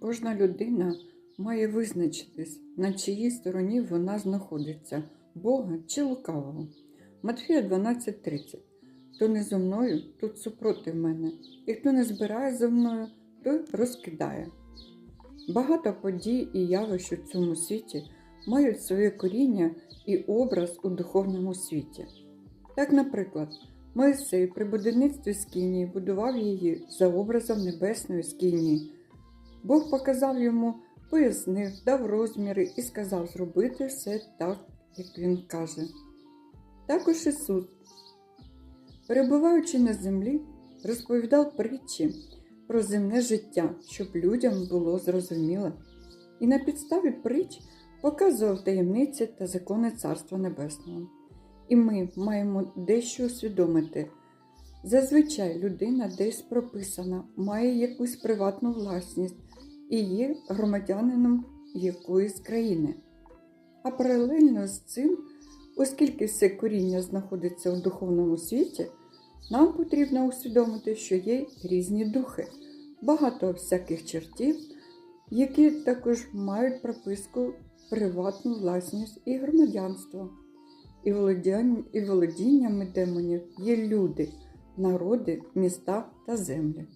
Кожна людина має визначитись, на чиїй стороні вона знаходиться Бога чи лукавого. Матфія 12:30. Хто не зо мною, тут супротив мене, і хто не збирає зо мною, той розкидає. Багато подій і явищ у цьому світі мають своє коріння і образ у духовному світі. Так, наприклад, Моїсей при будівництві Скинії будував її за образом небесної Скинії. Бог показав йому, пояснив, дав розміри і сказав зробити все так, як він каже. Також Ісус, перебуваючи на землі, розповідав притчі про земне життя, щоб людям було зрозуміло, і на підставі притч показував таємниці та закони Царства Небесного. І ми маємо дещо усвідомити. Зазвичай людина десь прописана, має якусь приватну власність і є громадянином якоїсь країни. А паралельно з цим, оскільки все коріння знаходиться у духовному світі, нам потрібно усвідомити, що є різні духи, багато всяких чертів, які також мають прописку приватну власність і громадянство. І володінням, і володіннями демонів є люди, народи, міста та землі.